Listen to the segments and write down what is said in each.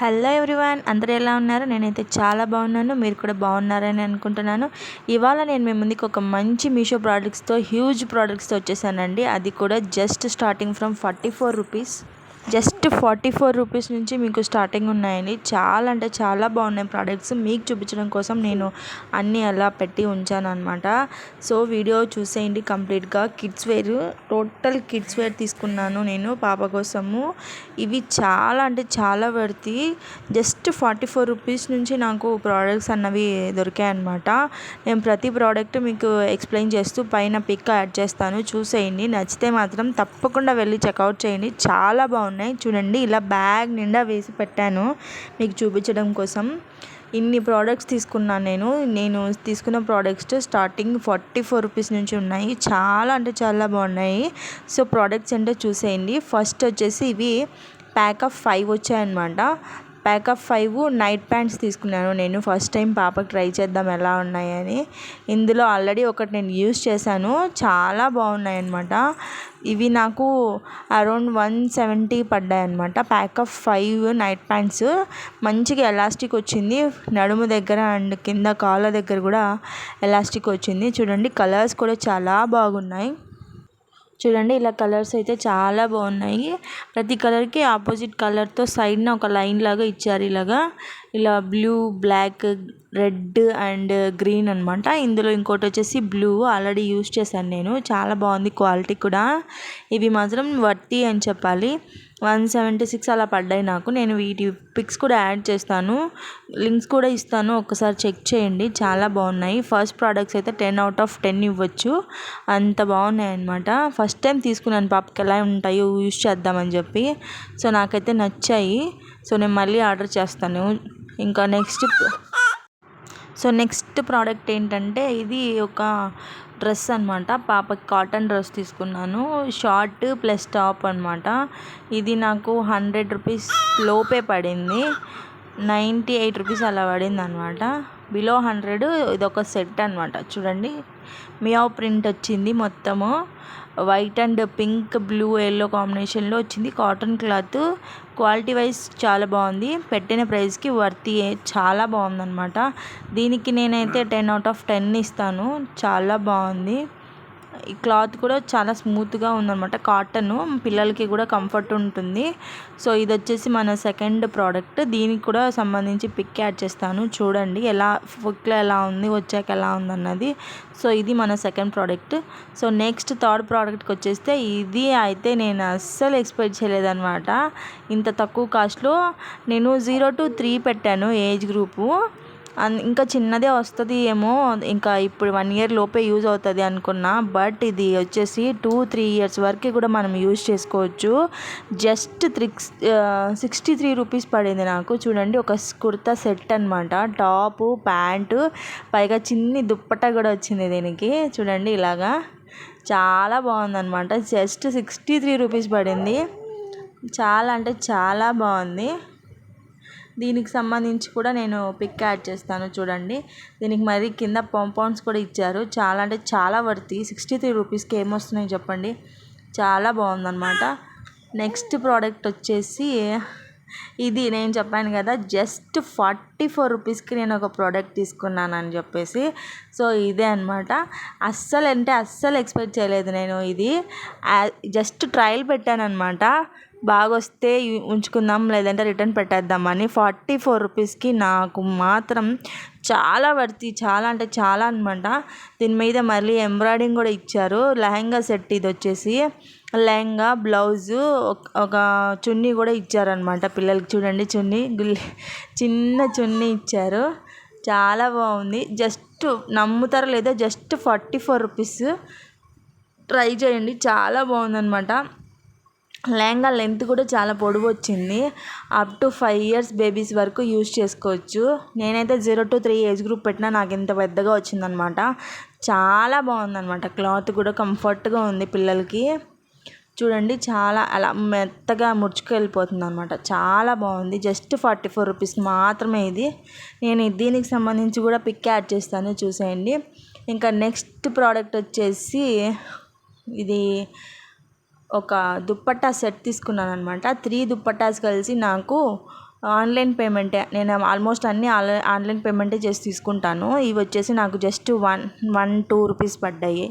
Hello everyone అందరూ ఎలా ఉన్నారు? నేనైతే చాలా బాగున్నాను మీరు కూడా బాగున్నారని అనుకుంటున్నాను. ఇవాళ నేను మీ ముందుకు ఒక మంచి మీషో ప్రోడక్ట్స్తో హ్యూజ్ ప్రోడక్ట్స్తో వచ్చేసానండి. అది కూడా just starting from forty four rupees just forty four rupees నుంచి మీకు స్టార్టింగ్ ఉన్నాయండి. చాలా అంటే చాలా బాగున్నాయి ప్రోడక్ట్స్. మీకు చూపించడం కోసం నేను అన్నీ అలా పెట్టి ఉంచాను అనమాట సో వీడియో చూసేయండి కంప్లీట్గా. Kids wear total kids wear తీసుకున్నాను నేను పాప కోసము. ఇవి చాలా అంటే చాలా worthy. Just forty four rupees నుంచి నాకు ప్రోడక్ట్స్ అన్నవి దొరికాయి అనమాట నేను ప్రతి ప్రోడక్ట్ మీకు ఎక్స్ప్లెయిన్ చేస్తూ పైన పిక్ యాడ్ చేస్తాను. చూసేయండి. నచ్చితే మాత్రం తప్పకుండా వెళ్ళి చెక్అవుట్ చేయండి. చాలా బాగున్నాయి. చూడండి ఇలా బ్యాగ్ నిండా వేసి పెట్టాను మీకు చూపించడం కోసం. ఇన్ని ప్రోడక్ట్స్ తీసుకున్నాను నేను. నేను తీసుకున్న products starting forty four rupees నుంచి ఉన్నాయి. చాలా అంటే చాలా బాగున్నాయి. సో ప్రోడక్ట్స్ అంటే చూసేయండి. ఫస్ట్ వచ్చేసి ఇవి ప్యాక్ ఆఫ్ ఫైవ్ వచ్చాయన్నమాట. Pack of five night pants తీసుకున్నాను. నేను ఫస్ట్ టైం పాపకి ట్రై చేద్దాం ఎలా ఉన్నాయని. ఇందులో ఆల్రెడీ ఒకటి నేను యూస్ చేశాను. చాలా బాగున్నాయి అనమాట ఇవి నాకు అరౌండ్ వన్ సెవెంటీ పడ్డాయి అనమాట pack of five night pants మంచిగా ఎలాస్టిక్ వచ్చింది. నడుము దగ్గర అండ్ కింద కాళ్ళ దగ్గర కూడా ఎలాస్టిక్ వచ్చింది. చూడండి కలర్స్ కూడా చాలా బాగున్నాయి. చూడండి ఇలా కలర్స్ అయితే చాలా బాగున్నాయి. ప్రతి కలర్కి ఆపోజిట్ కలర్తో సైడ్న ఒక లైన్ లాగా ఇచ్చారు ఇలాగా. ఇలా blue black red and green అనమాట ఇందులో ఇంకోటి వచ్చేసి బ్లూ ఆల్రెడీ యూస్ చేశాను నేను. చాలా బాగుంది క్వాలిటీ కూడా. ఇవి మాత్రం వర్తి అని చెప్పాలి. వన్ సెవెంటీ సిక్స్ అలా పడ్డాయి నాకు. నేను వీటి పిక్స్ కూడా యాడ్ చేస్తాను. లింక్స్ కూడా ఇస్తాను. ఒకసారి చెక్ చేయండి. చాలా బాగున్నాయి. ఫస్ట్ ప్రోడక్ట్స్ అయితే టెన్ అవుట్ ఆఫ్ టెన్ ఇవ్వచ్చు. అంత బాగున్నాయి అనమాట ఫస్ట్ టైం తీసుకున్నాను. పాపకి ఎలా ఉంటాయో యూస్ చేద్దామని చెప్పి. సో నాకైతే నచ్చాయి. సో నేను మళ్ళీ ఆర్డర్ చేస్తాను. ఇంకా నెక్స్ట్ సో నెక్స్ట్ ప్రోడక్ట్ ఏంటంటే ఇది ఒక డ్రెస్ అనమాట పాపకి కాటన్ డ్రెస్ తీసుకున్నాను. షార్ట్ ప్లస్ టాప్ అనమాట ఇది నాకు హండ్రెడ్ రూపీస్ లోపే పడింది. నైంటీ ఎయిట్ రూపీస్ అలా పడింది అనమాట బిలో హండ్రెడ్ ఇది ఒక సెట్ అనమాట చూడండి. మియా ప్రింట్ వచ్చింది మొత్తము. White and pink blue yellow కాంబినేషన్లో వచ్చింది. Cotton cloth. క్వాలిటీ వైజ్ చాలా బాగుంది. పెట్టిన ప్రైస్కి వర్తి చాలా బాగుందన్నమాట. దీనికి నేనైతే టెన్ అవుట్ ఆఫ్ టెన్ ఇస్తాను. చాలా బాగుంది. ఈ క్లాత్ కూడా చాలా స్మూత్గా ఉందన్నమాట. కాటన్ పిల్లలకి కూడా కంఫర్ట్ ఉంటుంది. సో ఇది వచ్చేసి మన సెకండ్ ప్రోడక్ట్. దీనికి కూడా సంబంధించి పిక్ యాడ్ చేస్తాను. చూడండి ఎలా ఫుక్లో ఎలా ఉంది వచ్చాక ఎలా ఉందన్నది. సో ఇది మన second product. So next third ప్రోడక్ట్కి వచ్చేస్తే ఇది అయితే నేను అస్సలు ఎక్స్పెక్ట్ చేయలేదన్నమాట. ఇంత తక్కువ కాస్ట్లో నేను జీరో టు త్రీ పెట్టాను ఏజ్ గ్రూపు. ఇంకా చిన్నదే వస్తుంది ఏమో ఇంకా ఇప్పుడు వన్ ఇయర్ లోపే యూజ్ అవుతుంది అనుకున్నా బట్ ఇది వచ్చేసి టూ త్రీ ఇయర్స్ వరకు కూడా మనం యూజ్ చేసుకోవచ్చు. జస్ట్ త్రిక్స్ సిక్స్టీ త్రీ రూపీస్ పడింది నాకు. చూడండి ఒక కుర్తా సెట్ అనమాట టాపు ప్యాంటు పైగా చిన్ని దుప్పట కూడా వచ్చింది దీనికి. చూడండి ఇలాగా. చాలా బాగుందన్నమాట. జస్ట్ సిక్స్టీ త్రీ రూపీస్ పడింది. చాలా అంటే చాలా బాగుంది. దీనికి సంబంధించి కూడా నేను పిక్ యాడ్ చేస్తాను చూడండి. దీనికి మరి కింద పాంపాన్స్ కూడా ఇచ్చారు. చాలా అంటే చాలా వర్తి. సిక్స్టీ త్రీ రూపీస్కి ఏమొస్తున్నాయి చెప్పండి. చాలా బాగుందన్నమాట. నెక్స్ట్ ప్రోడక్ట్ వచ్చేసి ఇది నేను చెప్పాను కదా జస్ట్ ఫార్టీ ఫోర్ రూపీస్కి నేను ఒక ప్రోడక్ట్ తీసుకున్నాను అని చెప్పేసి. సో ఇదే అనమాట అస్సలు అంటే అస్సలు ఎక్స్పెక్ట్ చేయలేదు నేను ఇది. జస్ట్ ట్రయల్ పెట్టాను అనమాట బాగా వస్తే ఉంచుకుందాం లేదంటే రిటర్న్ పెట్టేద్దామని ఫార్టీ ఫోర్ రూపీస్కి నాకు మాత్రం చాలా వర్తి చాలా అంటే చాలా అనమాట. దీని మీద మళ్ళీ ఎంబ్రాయిడింగ్ కూడా ఇచ్చారు. లెహంగా సెట్ ఇది వచ్చేసి. లెహంగా బ్లౌజు ఒక చున్నీ కూడా ఇచ్చారనమాట పిల్లలకి. చూడండి చున్నీ చిన్న చున్నీ ఇచ్చారు. చాలా బాగుంది. జస్ట్ నమ్ముతారో లేదో? Just forty four rupees. Try చేయండి. చాలా బాగుందనమాట లెహంగా లెంత్ కూడా చాలా పొడవు వచ్చింది up to five years babies వరకు యూజ్ చేసుకోవచ్చు. నేనైతే zero to three age group పెట్టినా నాకు ఇంత పెద్దగా వచ్చిందనమాట. చాలా బాగుందనమాట. క్లాత్ కూడా కంఫర్ట్గా ఉంది పిల్లలకి. చూడండి చాలా అలా మెత్తగా ముడుచుకు వెళ్ళిపోతుంది అనమాట చాలా బాగుంది. జస్ట్ ఫార్టీ ఫోర్ రూపీస్ మాత్రమే ఇది. నేను దీనికి సంబంధించి కూడా పిక్ యాడ్ చేస్తాను చూసేయండి. ఇంకా నెక్స్ట్ ప్రోడక్ట్ వచ్చేసి ఇది ఒక దుప్పట్టా సెట్ తీసుకున్నాను అనమాట త్రీ దుప్పట్టాస్ కలిసి నాకు ఆన్లైన్ పేమెంటే నేను ఆల్మోస్ట్ అన్నీ ఆన్లైన్ పేమెంటే చేసి తీసుకుంటాను. ఇవి వచ్చేసి నాకు just one one two rupees పడ్డాయి.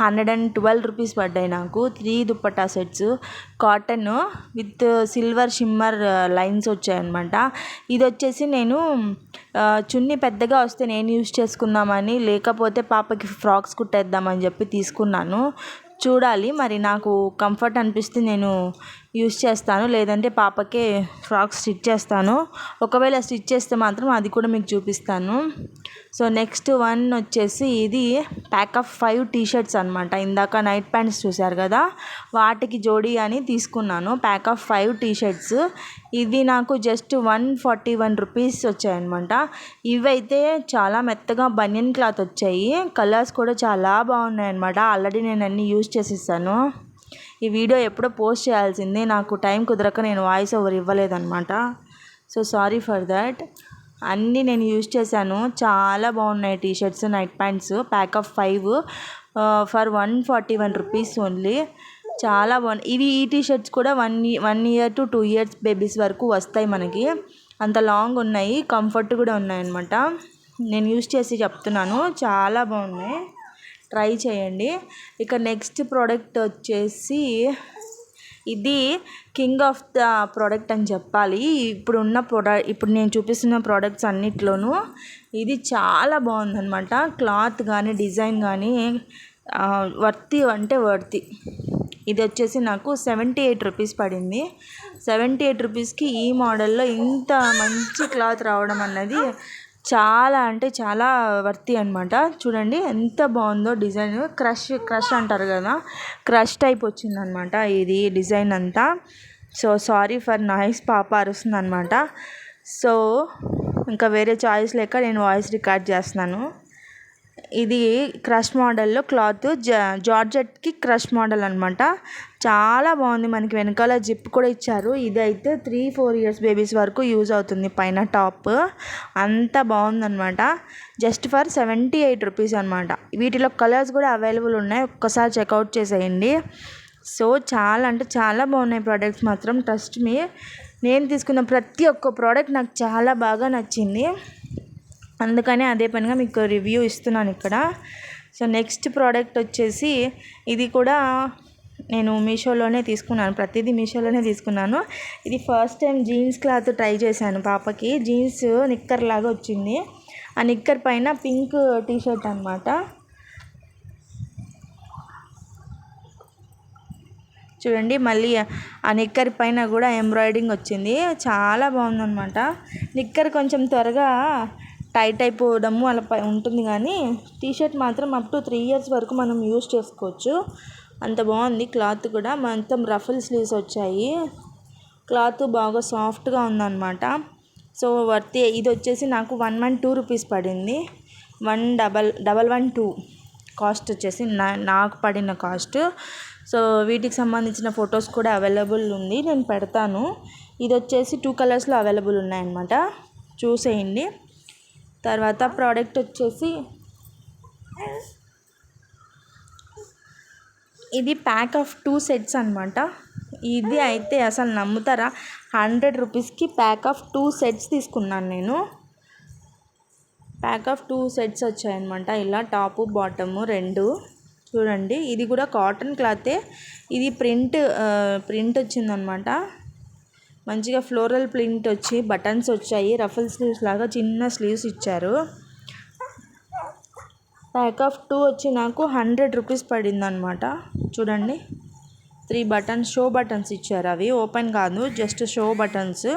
హండ్రెడ్ అండ్ ట్వెల్వ్ రూపీస్ పడ్డాయి నాకు. Three dupatta sets. Cotton with silver shimmer lines వచ్చాయన్నమాట. ఇది వచ్చేసి నేను చున్నీ పెద్దగా వస్తే నేను యూస్ చేసుకుందామని లేకపోతే పాపకి ఫ్రాక్స్ కుట్టేద్దామని చెప్పి తీసుకున్నాను. చూడాలి. మరి నాకు కంఫర్ట్ అనిపిస్తే నేను యూస్ చేస్తాను. లేదంటే పాపకే ఫ్రాక్స్ స్టిచ్ చేస్తాను. ఒకవేళ స్టిచ్ చేస్తే మాత్రం అది కూడా మీకు చూపిస్తాను. సో నెక్స్ట్ వన్ వచ్చేసి ఇది pack of five T shirts అనమాట ఇందాక నైట్ ప్యాంట్స్ చూశారు కదా వాటికి జోడీ అని తీసుకున్నాను. Pack of five T shirts ఇది నాకు just one forty one rupees వచ్చాయన్నమాట. ఇవైతే చాలా మెత్తగా బనియన్ క్లాత్ వచ్చాయి. కలర్స్ కూడా చాలా బాగున్నాయి అనమాట ఆల్రెడీ నేను అన్నీ యూస్ చేసేసాను. ఈ వీడియో ఎప్పుడో పోస్ట్ చేయాల్సింది. నాకు టైం కుదరక నేను voice over ఇవ్వలేదన్నమాట. So sorry for that. అన్నీ నేను యూజ్ చేశాను. చాలా బాగున్నాయి T shirts night pants pack of five. For one forty one rupees only. చాలా బాగున్నాయి. ఇవి ఈ టీ షర్ట్స్ కూడా one one year to two years babies వరకు వస్తాయి మనకి. అంత లాంగ్ ఉన్నాయి. కంఫర్ట్ కూడా ఉన్నాయి అనమాట నేను యూజ్ చేసి చెప్తున్నాను. చాలా బాగున్నాయి. ట్రై చేయండి. ఇక నెక్స్ట్ ప్రోడక్ట్ వచ్చేసి ఇది కింగ్ ఆఫ్ ద ప్రోడక్ట్ అని చెప్పాలి. ఇప్పుడున్న ప్రోడక్ట్ ఇప్పుడు నేను చూపిస్తున్న ప్రోడక్ట్స్ అన్నిట్లోనూ ఇది చాలా బాగుందనమాట క్లాత్ కానీ డిజైన్ కానీ వర్తి అంటే వర్తి. ఇది వచ్చేసి నాకు సెవెంటీ ఎయిట్ రూపీస్ పడింది. సెవెంటీ ఎయిట్ రూపీస్కి ఈ మోడల్లో ఇంత మంచి క్లాత్ రావడం అన్నది చాలా అంటే చాలా వర్తి అనమాట చూడండి ఎంత బాగుందో డిజైన్. క్రష్ క్రష్ అంటారు కదా. క్రష్ టైప్ వచ్చిందనమాట ఇది డిజైన్ అంతా. సో సారీ ఫర్ నాయిస్ పాప అరుస్తుంది అనమాట సో ఇంకా వేరే చాయిస్ లేక నేను వాయిస్ రికార్డ్ చేస్తున్నాను. ఇది క్రష్ మోడల్లో క్లాత్. జార్జెట్కి క్రష్ మోడల్ అనమాట చాలా బాగుంది. మనకి వెనకాల జిప్ కూడా ఇచ్చారు. ఇది అయితే త్రీ ఫోర్ ఇయర్స్ బేబీస్ వరకు యూజ్ అవుతుంది పైన టాప్. అంత బాగుందనమాట just for seventy eight rupees అనమాట వీటిలో కలర్స్ కూడా అవైలబుల్ ఉన్నాయి. ఒక్కసారి చెక్అవుట్ చేసేయండి. సో చాలా అంటే చాలా బాగున్నాయి ప్రోడక్ట్స్ మాత్రం. Trust me. నేను తీసుకున్న ప్రతి ఒక్క ప్రోడక్ట్ నాకు చాలా బాగా నచ్చింది. అందుకనే అదే పనిగా మీకు రివ్యూ ఇస్తున్నాను ఇక్కడ. సో నెక్స్ట్ ప్రోడక్ట్ వచ్చేసి ఇది కూడా నేను మీషోలోనే తీసుకున్నాను. ప్రతిదీ మీషోలోనే తీసుకున్నాను. ఇది first time jeans cloth try చేశాను పాపకి. జీన్స్ నిక్కర్ లాగా వచ్చింది. ఆ నిక్కర్ పైన పింక్ టీ షర్ట్ అనమాట చూడండి మళ్ళీ ఆ నిక్కర్ పైన కూడా ఎంబ్రాయిడింగ్ వచ్చింది. చాలా బాగుందన్నమాట. నిక్కర్ కొంచెం త్వరగా టైట్ అయిపోవడము అలా ఉంటుంది కానీ టీషర్ట్ మాత్రం అప్ టు త్రీ ఇయర్స్ వరకు మనం యూస్ చేసుకోవచ్చు. అంత బాగుంది క్లాత్ కూడా. మొత్తం రఫుల్ స్లీవ్స్ వచ్చాయి. క్లాత్ బాగా సాఫ్ట్గా ఉందన్నమాట. సో వర్త్ ఇది వచ్చేసి నాకు వన్ వన్ టూ రూపీస్ పడింది. One double double one two cost వచ్చేసి నా నాకు పడిన కాస్ట్ సో వీటికి సంబంధించిన ఫొటోస్ కూడా అవైలబుల్ ఉంది. నేను పెడతాను. ఇది వచ్చేసి టూ కలర్స్లో అవైలబుల్ ఉన్నాయన్నమాట. చూసేయండి. తర్వాత ప్రోడక్ట్ వచ్చేసి ఇది ప్యాక్ ఆఫ్ టూ సెట్స్ అనమాట ఇది అయితే అసలు నమ్ముతారా? హండ్రెడ్ రూపీస్కి ప్యాక్ ఆఫ్ టూ సెట్స్ తీసుకున్నాను నేను. ప్యాక్ ఆఫ్ టూ సెట్స్ వచ్చాయన్నమాట. ఇలా టాపు బాటము రెండు. చూడండి ఇది కూడా కాటన్ క్లాతే ఇది ప్రింట్ ప్రింట్ వచ్చిందనమాట మంచిగా ఫ్లోరల్ ప్రింట్ వచ్చి బటన్స్ వచ్చాయి. రఫల్ స్లీవ్స్ లాగా చిన్న స్లీవ్స్ ఇచ్చారు. ప్యాక్ ఆఫ్ టూ వచ్చి నాకు హండ్రెడ్ రూపీస్ పడిందనమాట చూడండి. త్రీ బటన్స్ షో బటన్స్ ఇచ్చారు అవి. ఓపెన్ కాదు జస్ట్ షో బటన్స్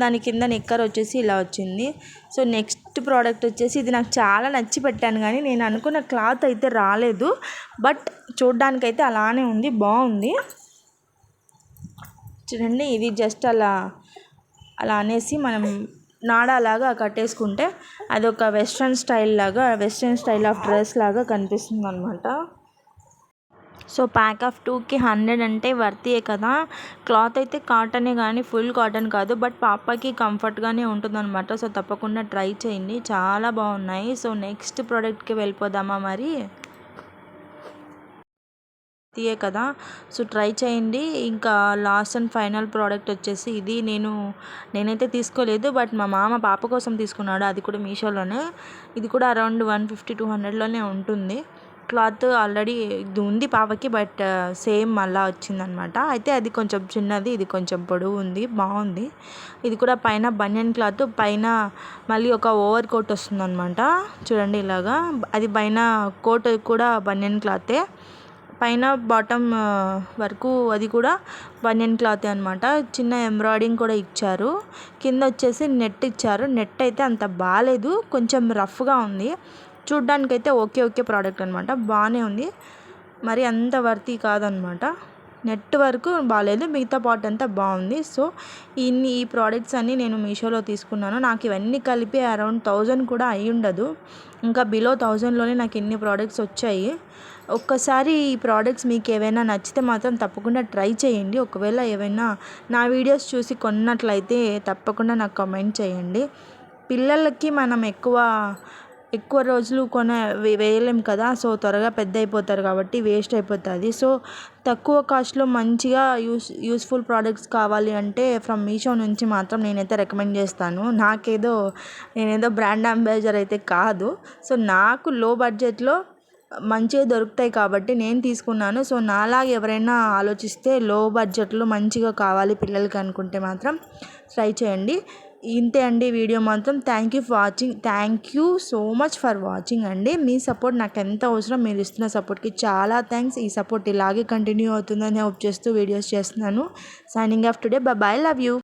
దాని కింద నిక్కర్ వచ్చేసి ఇలా వచ్చింది. సో నెక్స్ట్ ప్రోడక్ట్ వచ్చేసి ఇది నాకు చాలా నచ్చి పెట్టాను కానీ నేను అనుకున్న క్లాత్ అయితే రాలేదు. బట్ చూడ్డానికైతే అలానే ఉంది బాగుంది. చూడండి ఇది జస్ట్ అలా అలా అనేసి మనం నాడాలాగా కట్టేసుకుంటే అదొక వెస్ట్రన్ స్టైల్ లాగా వెస్ట్రన్ స్టైల్ ఆఫ్ డ్రెస్ లాగా కనిపిస్తుంది అనమాట సో ప్యాక్ ఆఫ్ టూకి హండ్రెడ్ అంటే వర్తీయే కదా. క్లాత్ అయితే కాటనే కానీ ఫుల్ కాటన్ కాదు బట్ పాపకి కంఫర్ట్గానే ఉంటుందన్నమాట. సో తప్పకుండా ట్రై చేయండి. చాలా బాగున్నాయి. సో నెక్స్ట్ ప్రోడక్ట్కి వెళ్ళిపోదామా మరి? తీయే కదా. సో ట్రై చేయండి. ఇంకా లాస్ట్ అండ్ ఫైనల్ ప్రోడక్ట్ వచ్చేసి ఇది. నేను నేనైతే తీసుకోలేదు బట్ మా మామ పాప కోసం తీసుకున్నాడు. అది కూడా మీషోలోనే. ఇది కూడా అరౌండ్ వన్ ఫిఫ్టీ టూ హండ్రెడ్లోనే ఉంటుంది. క్లాత్ ఆల్రెడీ ఇది ఉంది పాపకి బట్ సేమ్ మళ్ళా వచ్చిందనమాట. అయితే అది కొంచెం చిన్నది ఇది కొంచెం పొడవు ఉంది బాగుంది. ఇది కూడా పైన బనియన్ క్లాత్ పైన మళ్ళీ ఒక ఓవర్ కోట్ వస్తుందన్నమాట చూడండి ఇలాగా. అది పైన కోట్ కూడా బనియన్ క్లాతే. పైన బాటమ్ వరకు అది కూడా బనియన్ క్లాత్ అనమాట చిన్న ఎంబ్రాయిడింగ్ కూడా ఇచ్చారు. కింద వచ్చేసి నెట్ ఇచ్చారు. నెట్ అయితే అంత బాగాలేదు కొంచెం రఫ్గా ఉంది. చూడ్డానికైతే ఓకే ఓకే ప్రోడక్ట్ అనమాట బాగానే ఉంది. మరి అంత వర్తీ కాదనమాట నెట్ వరకు బాగాలేదు మిగతా పార్ట్ అంతా బాగుంది. సో ఇన్ని ఈ ప్రోడక్ట్స్ అన్నీ నేను మీషోలో తీసుకున్నాను. నాకు ఇవన్నీ కలిపి అరౌండ్ థౌజండ్ కూడా అయి ఉండదు ఇంకా బిలో థౌజండ్లోనే నాకు ఇన్ని ప్రోడక్ట్స్ వచ్చాయి. ఒక్కసారి ఈ ప్రోడక్ట్స్ మీకు ఏవైనా నచ్చితే మాత్రం తప్పకుండా ట్రై చేయండి. ఒకవేళ ఏవైనా నా వీడియోస్ చూసి కొన్నట్లయితే తప్పకుండా నాకు కమెంట్ చేయండి. పిల్లలకి మనం ఎక్కువ ఎక్కువ రోజులు కొన వేయలేం కదా సో త్వరగా పెద్ద అయిపోతారు కాబట్టి వేస్ట్ అయిపోతుంది. సో తక్కువ కాస్ట్లో మంచిగా యూస్ యూస్ఫుల్ ప్రోడక్ట్స్ కావాలి అంటే ఫ్రమ్ మీషో నుంచి మాత్రం నేనైతే రికమెండ్ చేస్తాను. నాకేదో నేనేదో బ్రాండ్ అంబాసిడర్ అయితే కాదు. సో నాకు లో బడ్జెట్లో మంచిగా దొరుకుతాయి కాబట్టి నేను తీసుకున్నాను. సో నాలాగా ఎవరైనా ఆలోచిస్తే లో బడ్జెట్లో మంచిగా కావాలి పిల్లలకి అనుకుంటే మాత్రం ట్రై చేయండి. ఇంతే అండి వీడియో మాత్రం. Thank you for watching thank you so much for watching అండి. మీ సపోర్ట్ నాకు ఎంత అవసరం మీరు ఇస్తున్న సపోర్ట్కి చాలా థ్యాంక్స్ ఈ సపోర్ట్ ఇలాగే కంటిన్యూ అవుతుందని హోప్ చేస్తూ వీడియోస్ చేస్తున్నాను. Signing off today bye love you